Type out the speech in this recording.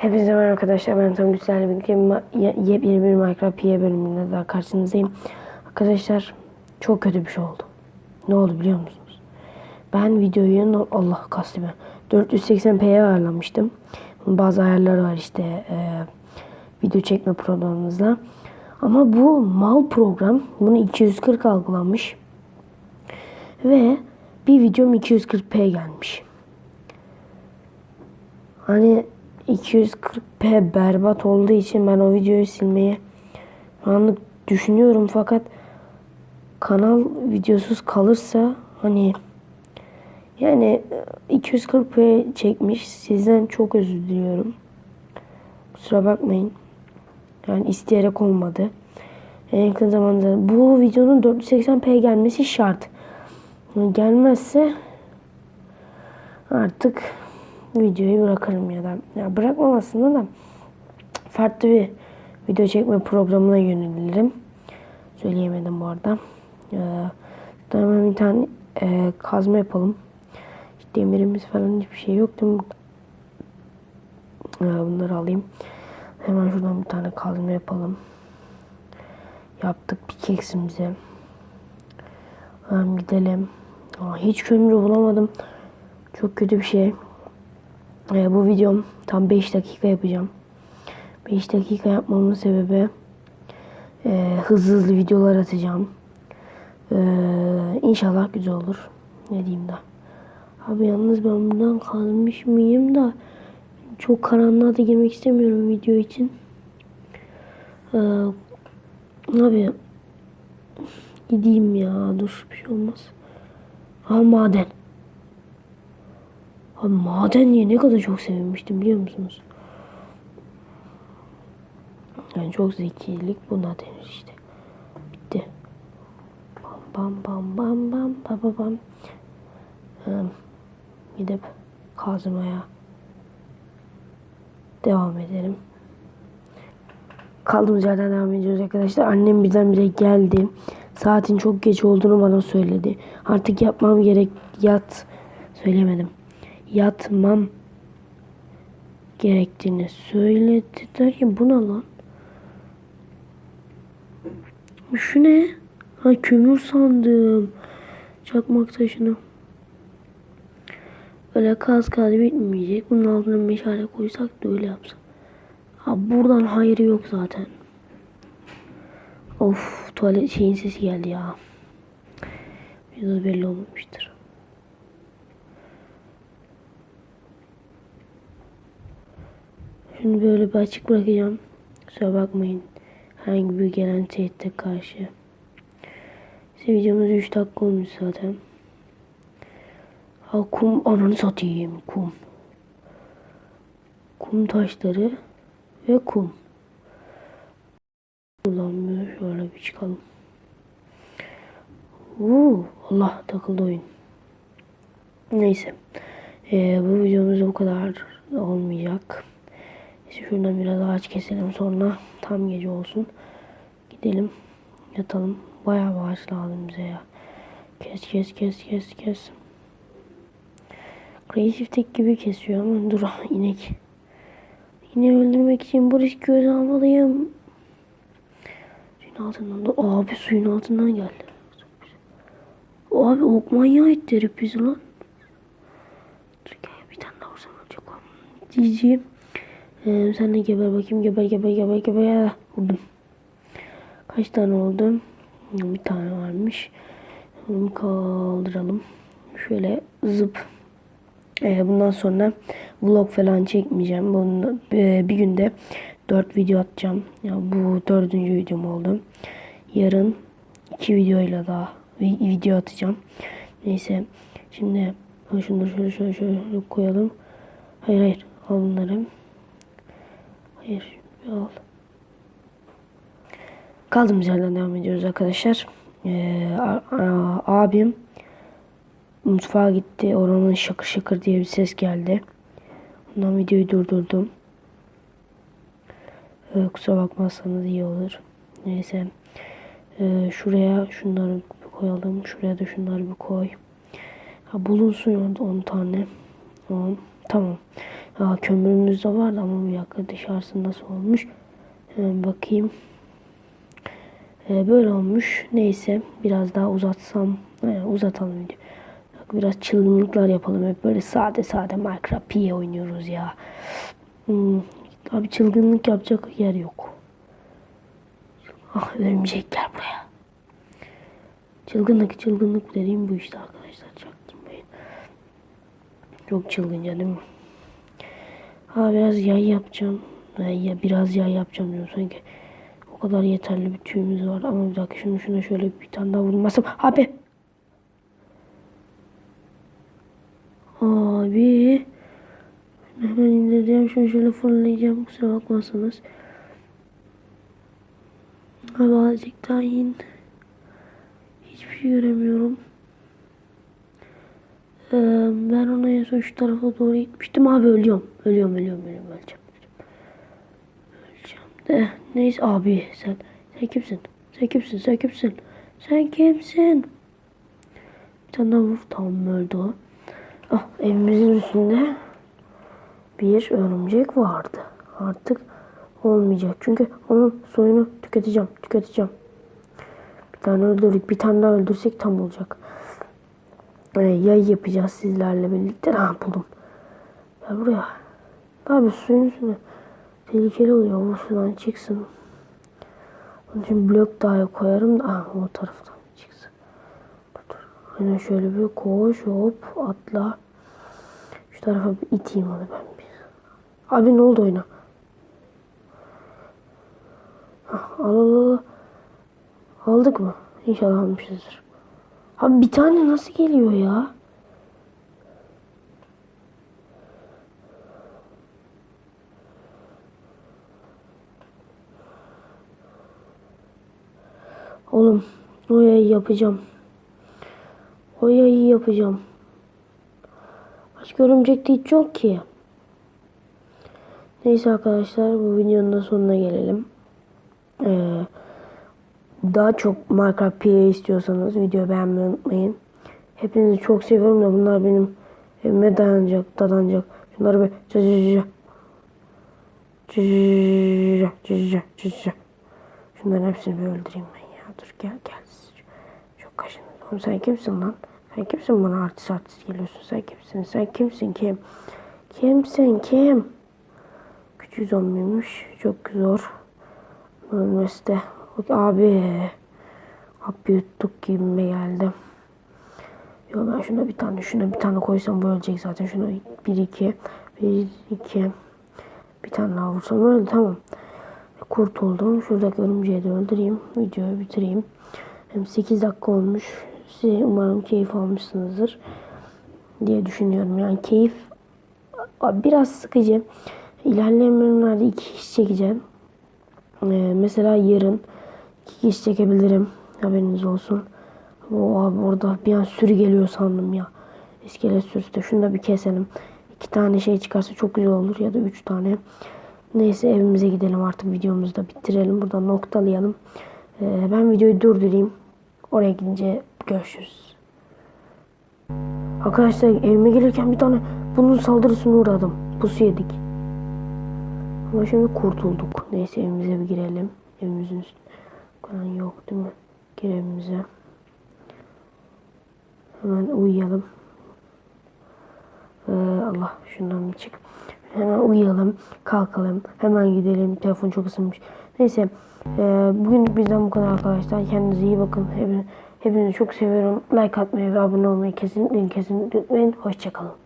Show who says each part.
Speaker 1: Hepinize merhaba arkadaşlar ben Tam Güzel'le birlikte yepyeni bir Minecraft PE bölümünde daha karşınızdayım. Arkadaşlar çok kötü bir şey oldu. Ne oldu biliyor musunuz? Ben videoyu Allah kastı ben 480p'ye ayarlamıştım. Bazı ayarları var işte e, video çekme programımızda. Ama bu mal program bunu 240 algılanmış. Ve bir videom 240p gelmiş. Hani 240p berbat olduğu için ben o videoyu silmeyi anlık düşünüyorum fakat kanal videosuz kalırsa hani yani 240p çekmiş sizden çok özür diliyorum. Kusura bakmayın. Yani isteyerek olmadı. En yakın zamanda bu videonun 480p gelmesi şart. Gelmezse artık videoyu bırakırım ya da ya bırakmam aslında da farklı bir video çekme programına yönelirim. Söyleyemedim bu arada. Ee, hemen bir tane e, kazma yapalım. Hiç demirimiz falan hiçbir şey yok değil mi? Ee, bunları alayım. Hemen şuradan bir tane kazma yapalım. Yaptık pikeksimizi. Hemen gidelim. Aa, hiç kömür bulamadım. Çok kötü bir şey. Ee, bu videom tam 5 dakika yapacağım. 5 dakika yapmamın sebebi e, hızlı hızlı videolar atacağım. Ee, inşallah güzel olur. Ne diyeyim da. Abi yalnız ben buradan kazmış mıyım da çok karanlığa da girmek istemiyorum video için. Ee, abi gideyim ya dur bir şey olmaz. Ha maden. Abi maden diye ne kadar çok sevinmiştim biliyor musunuz? Yani çok zekilik buna denir işte. Bitti. Bam bam bam bam bam bam bam. Ee, gidip kazmaya devam edelim. Kaldığımız yerden devam ediyoruz arkadaşlar. Annem birdenbire geldi. Saatin çok geç olduğunu bana söyledi. Artık yapmam gerek yat söylemedim yatmam gerektiğini söylediler ya bu ne lan? Şu ne? Ha kömür sandım. Çakmak taşını. Öyle kaz kaz bitmeyecek. Bunun altına meşale koysak da öyle yapsak. Ha buradan hayır yok zaten. Of tuvalet şeyin sesi geldi ya. Biraz belli olmamıştır. Şunu böyle bir açık bırakacağım. Kusura bakmayın. Herhangi bir gelen tehditte karşı. İşte videomuz 3 dakika olmuş zaten. Ha kum ananı satayım kum. Kum taşları ve kum. Kullanmıyor. Şöyle bir çıkalım. Oo, Allah takıldı oyun. Neyse. Ee, bu videomuz bu kadar olmayacak. Şuradan biraz ağaç keselim sonra tam gece olsun. Gidelim yatalım. Bayağı ağaç lazım bize ya. Kes kes kes kes kes. Creative tek gibi kesiyor ama dur inek. Yine öldürmek için bu riski göze almalıyım. Suyun altından da abi suyun altından geldi. Abi ok manyağı etti herif bizi lan. Gel bir tane daha vursam olacak o. Cici. Ee, sen de geber bakayım. Geber geber geber geber. Ya, Vurdum. Kaç tane oldu? Bir tane varmış. Bunu kaldıralım. Şöyle zıp. Ee, bundan sonra vlog falan çekmeyeceğim. Bunu e, bir günde 4 video atacağım. Ya bu dördüncü videom oldu. Yarın iki videoyla daha vi- video atacağım. Neyse. Şimdi şunları şöyle şöyle şöyle koyalım. Hayır hayır. Al bunları. Hayır. Al. Kaldığımız yerden devam ediyoruz arkadaşlar. Ee, a- a- abim mutfağa gitti. Oranın şakır şakır diye bir ses geldi. Ondan videoyu durdurdum. Ee, kusura bakmazsanız iyi olur. Neyse. Ee, şuraya şunları bir koyalım. Şuraya da şunları bir koy. Ha, bulunsun orada 10 tane. 10. Tamam. Aa, kömürümüz de vardı ama bir dakika dışarısı nasıl olmuş. Hemen bakayım. Ee, böyle olmuş. Neyse biraz daha uzatsam. Aynen, uzatalım video. Biraz çılgınlıklar yapalım. Hep böyle sade sade Minecraft PE oynuyoruz ya. Hmm, abi çılgınlık yapacak yer yok. Ah örümcek gel buraya. Çılgınlık çılgınlık dediğim bu işte arkadaşlar. Çok çılgınca değil mi? Ha biraz yay yapacağım. Ya biraz yay yapacağım diyorum sanki. O kadar yeterli bir tüyümüz var ama bir dakika şunu şuna şöyle bir tane daha vurmasam. Abi. Abi. Hemen indireceğim. Şunu şöyle fırlayacağım. Kusura bakmazsanız. Abi azıcık daha in. Hiçbir şey göremiyorum. Ben ona en son şu tarafa doğru gitmiştim. Abi ölüyorum. Ölüyorum, ölüyorum, ölüyorum. Öleceğim. Öleceğim de. Neyse abi sen. Sen kimsin? Sen kimsin? Sen kimsin? Sen kimsin? Bir tane daha vur. Tamam öldü o. Ah, evimizin üstünde bir örümcek vardı. Artık olmayacak. Çünkü onun soyunu tüketeceğim. Tüketeceğim. Bir tane öldürdük. Bir tane daha öldürsek tam olacak. Ee, yay yapacağız sizlerle birlikte. Ha buldum. Gel buraya. Abi suyun üstüne tehlikeli oluyor. O sudan çıksın. Onun için blok daha koyarım da ha, o taraftan çıksın. Dur. Aynen şöyle bir koş hop atla. Şu tarafa bir iteyim onu ben bir. Abi ne oldu oyuna? Hah, al al al. Aldık mı? İnşallah almışızdır. Abi bir tane nasıl geliyor ya? Oğlum o yayı yapacağım. O yayı yapacağım. Başka örümcek de hiç yok ki. Neyse arkadaşlar bu videonun da sonuna gelelim. Ee, daha çok Minecraft PA istiyorsanız video beğenmeyi unutmayın. Hepinizi çok seviyorum da bunlar benim evime dayanacak, dadanacak. Şunları bir cıcıcı. Cıcıcı, cıcıcı, cıcıcı. Şunların hepsini bir öldüreyim. Dur gel gel. Çok kaşındı. Sen kimsin lan? Sen kimsin bana artist artist geliyorsun? Sen kimsin? Sen kimsin kim? Kimsin kim? Küçük zombiymiş. Çok zor. Ölmesi de. Bak abi. Hap yuttuk gibime geldi. Yo ben şuna bir tane şuna bir tane koysam bu ölecek zaten. Şuna bir iki. Bir iki. Bir tane daha vursam öldü tamam. Kurtuldum. Şuradaki örümceği de öldüreyim. Videoyu bitireyim. Hem 8 dakika olmuş. Size umarım keyif almışsınızdır diye düşünüyorum. Yani keyif biraz sıkıcı. İlerleyen bölümlerde iki kişi çekeceğim. Ee, mesela yarın iki kişi çekebilirim. Haberiniz olsun. O abi orada bir an sürü geliyor sandım ya. İskelet sürüsü de. Şunu da bir keselim. İki tane şey çıkarsa çok güzel olur. Ya da üç tane. Neyse evimize gidelim artık videomuzu da bitirelim. Burada noktalayalım. Ee, ben videoyu durdurayım. Oraya gidince görüşürüz. Arkadaşlar evime gelirken bir tane bunun saldırısına uğradım. Pusu yedik. Ama şimdi kurtulduk. Neyse evimize bir girelim. Evimizin üstünde falan yok değil mi? Gir evimize. Hemen uyuyalım. Ee, Allah şundan bir çık. Hemen uyuyalım. Kalkalım. Hemen gidelim. Telefon çok ısınmış. Neyse. E, bugün bizden bu kadar arkadaşlar. Kendinize iyi bakın. Hepinizi, hepinizi çok seviyorum. Like atmayı ve abone olmayı kesinlikle kesinlikle unutmayın. Hoşçakalın.